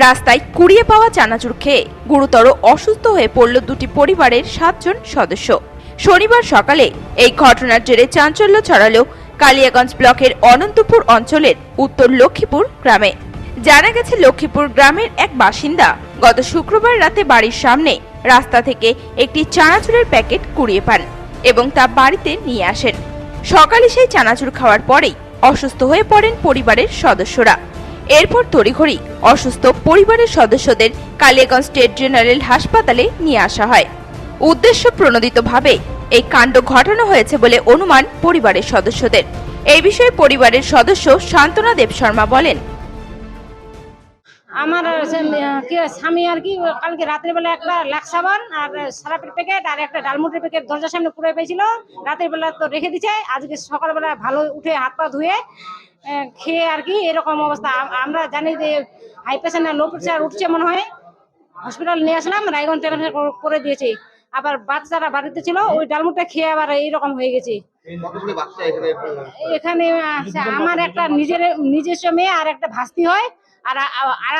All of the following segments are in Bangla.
রাস্তায় কুড়িয়ে পাওয়া চানাচুর খেয়ে গুরুতর অসুস্থ হয়ে পড়ল দুটি পরিবারের সাতজন সদস্য। শনিবার সকালে এই ঘটনার জেরে চাঞ্চল্য ছড়ালো কালিয়াগঞ্জ ব্লকের অনন্তপুর অঞ্চলের উত্তর লক্ষ্মীপুর গ্রামে। জানা গেছে, লক্ষ্মীপুর গ্রামের এক বাসিন্দা গত শুক্রবার রাতে বাড়ির সামনে রাস্তা থেকে একটি চানাচুরের প্যাকেট কুড়িয়ে পান এবং তা বাড়িতে নিয়ে আসেন। সকালে সেই চানাচুর খাওয়ার পরেই অসুস্থ হয়ে পড়েন পরিবারের সদস্যরা। এরপর তড়িঘড়ি অসুস্থ পরিবারের সদস্যদের কালিয়াগঞ্জ স্টেট জেনারেল হাসপাতালে নিয়ে আসা হয়। উদ্দেশ্য প্রণোদিতভাবে এই কাণ্ড ঘটানো হয়েছে বলে অনুমান পরিবারের সদস্যদের। এই বিষয়ে পরিবারের সদস্য শান্তনা দেব শর্মা বলেন, আমার স্বামী আর কি কালকে রাতের বেলা একটা লাক্স সাবান আর সারাপের প্যাকেট আর একটা ডালমুটের প্যাকেট দরজার সামনে পুরো পেয়েছিল। রাতের বেলা তো রেখে দিছে। আজকে সকালবেলা ভালো উঠে হাত পা ধুয়ে খেয়ে আর কি এরকম অবস্থা। আমরা জানি যে হাই প্রেশার না লো প্রেশার উঠছে মনে হয়। হসপিটাল নিয়ে আসলাম রায়গঞ্জ ট্রান্সফার করে দিয়েছে। আবার বাচ্চারা বাড়িতে ছিল ওই ডালমুটটা খেয়ে আবার এইরকম হয়ে গেছে। এখানে আমার একটা নিজের নিজস্ব মেয়ে আর একটা ভাস্তি হয়। আর আর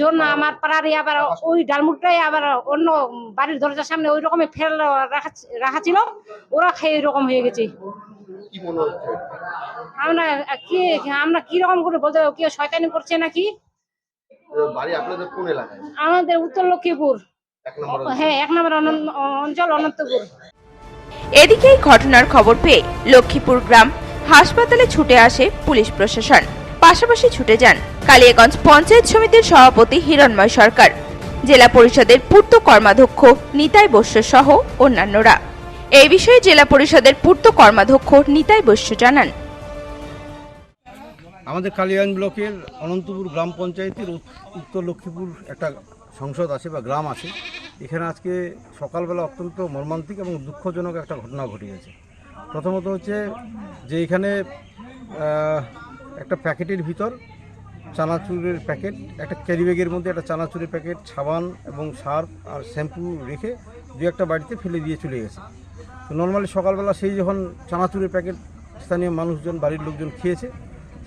জন্য আমার পাড়ারই আবার ওই ডালমুটটাই আবার অন্য বাড়ির দরজার সামনে ওই রকমই ফেল রাখা রাখা ছিল। ওরা খেয়ে এরকম হয়ে গেছে। কি মনে হচ্ছে? আমরা কি আমরা কি রকম করে বলতে পারব? কেউ শয়তানি করছে নাকি? বাড়ি আপনাদের কোন এলাকায়? আমাদের উত্তর লক্ষ্মীপুর। হ্যাঁ এক নম্বর অঞ্চল অনন্তপুর। এদিকে এই ঘটনার খবর পেয়ে লক্ষ্মীপুর গ্রাম হাসপাতালে ছুটে আসে পুলিশ প্রশাসন। পাশাপাশি ছুটে যান কালিয়াগঞ্জ পঞ্চায়েত সমিতির সভাপতি হিরণময় সরকার। জেলা পরিষদের পূর্ত কর্মাধ্যক্ষ নিতাই বৈশ্য সহ অন্যান্যরা। এই বিষয়ে জেলা পরিষদের পূর্ত কর্মাধ্যক্ষ নিতাই বৈশ্য জানান। আমাদের কালিয়াগঞ্জ ব্লকের অনন্তপুর গ্রাম পঞ্চায়েতের উত্তর লক্ষ্মীপুর একটা সংসদ আছে বা গ্রাম আছে। এখানে আজকে সকালবেলা অত্যন্ত মর্মান্তিক এবং দুঃখজনক একটা ঘটনা ঘটে গেছে প্রথমত হচ্ছে যে এখানে একটা প্যাকেটের ভিতর চানাচুরের প্যাকেট, একটা ক্যারিব্যাগের মধ্যে একটা চানাচুরের প্যাকেট, সাবান এবং সার্ফ আর শ্যাম্পু রেখে দু একটা বাড়িতে ফেলে দিয়ে চলে গেছে। নর্মালি সকালবেলা সেই যখন চানাচুরের প্যাকেট স্থানীয় মানুষজন, বাড়ির লোকজন খেয়েছে,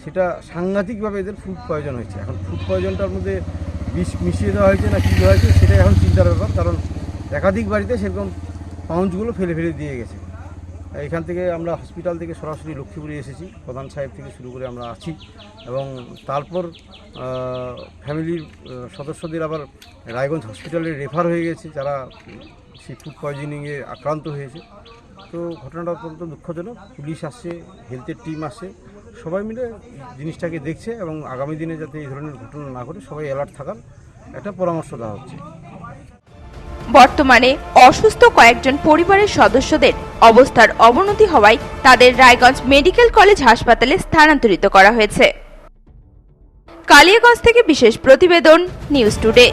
সেটা সাংঘাতিকভাবে এদের ফুড পয়জন হয়েছে। এখন ফুড পয়জনটার মধ্যে বিষ মিশিয়ে দেওয়া হয়েছে না কী হয়েছে সেটা এখন চিন্তার ব্যাপার। কারণ একাধিক বাড়িতে সেরকম পাউঞ্চগুলো ফেলে ফেলে দিয়ে গেছে। এখান থেকে আমরা হসপিটাল থেকে সরাসরি লক্ষ্মীপুরে এসেছি, প্রধান সাহেব থেকে শুরু করে আমরা আছি এবং তারপর ফ্যামিলির সদস্যদের আবার রায়গঞ্জ হসপিটালে রেফার হয়ে গেছে, যারা সেই ফুড পয়জনিংয়ে আক্রান্ত হয়েছে। তো ঘটনাটা অত্যন্ত দুঃখজনক, পুলিশ আসছে হেলথের টিম আসছে, সবাই মিলে জিনিসটাকে দেখছে এবং আগামী দিনে যাতে এই ধরনের ঘটনা না ঘটে, সবাই অ্যালার্ট থাকার একটা পরামর্শ দেওয়া হচ্ছে। বর্তমানে অসুস্থ কয়েকজন পরিবারের সদস্যদের অবস্থার অবনতি হওয়ায় তাদের রায়গঞ্জ মেডিকেল কলেজ হাসপাতালে স্থানান্তরিত করা হয়েছে। কালিয়াগঞ্জ থেকে বিশেষ প্রতিবেদন নিউজ টুডে।